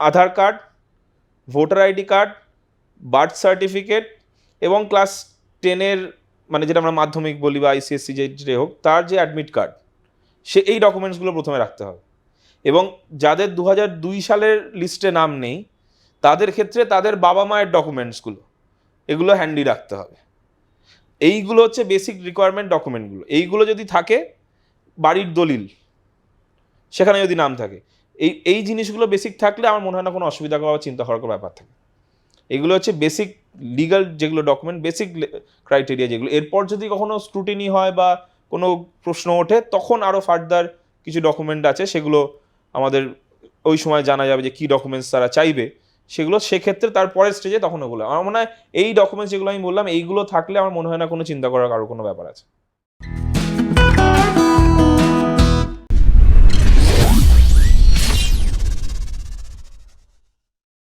Aadhaar card, voter ID card, birth certificate এবং class টেনের মানে যেটা আমরা মাধ্যমিক বলি বা আইসিএসসি যে হোক, তার যে অ্যাডমিট কার্ড সে এই ডকুমেন্টসগুলো প্রথমে রাখতে হবে। এবং যাদের দু দুই সালের লিস্টে নাম নেই, তাদের ক্ষেত্রে তাদের বাবা মায়ের ডকুমেন্টসগুলো এগুলো হ্যান্ডি রাখতে হবে। এইগুলো হচ্ছে বেসিক রিকোয়ারমেন্ট ডকুমেন্টগুলো এইগুলো যদি থাকে, বাড়ির দলিল, সেখানে যদি নাম থাকে এই এই জিনিসগুলো বেসিক থাকলে আমার মনে হয় না কোনো অসুবিধা বা চিন্তা করার কোনো ব্যাপার থাকে। এগুলো হচ্ছে বেসিক লিগাল যেগুলো ডকুমেন্ট বেসিক ক্রাইটেরিয়া যেগুলো। এরপর যদি কখনো স্ক্রুটিনি হয় বা কোনো প্রশ্ন ওঠে, তখন আরও ফার্দার কিছু ডকুমেন্ট আছে, সেগুলো আমাদের ওই সময় জানা যাবে যে কী ডকুমেন্টস তারা চাইবে। সেগুলো সেক্ষেত্রে তার পরের স্টেজে তখন ওগুলো। আমার মনে হয় এই ডকুমেন্টস যেগুলো আমি বললাম, এইগুলো থাকলে আমার মনে হয় না কোনো চিন্তা করার কারও কোনো ব্যাপার আছে।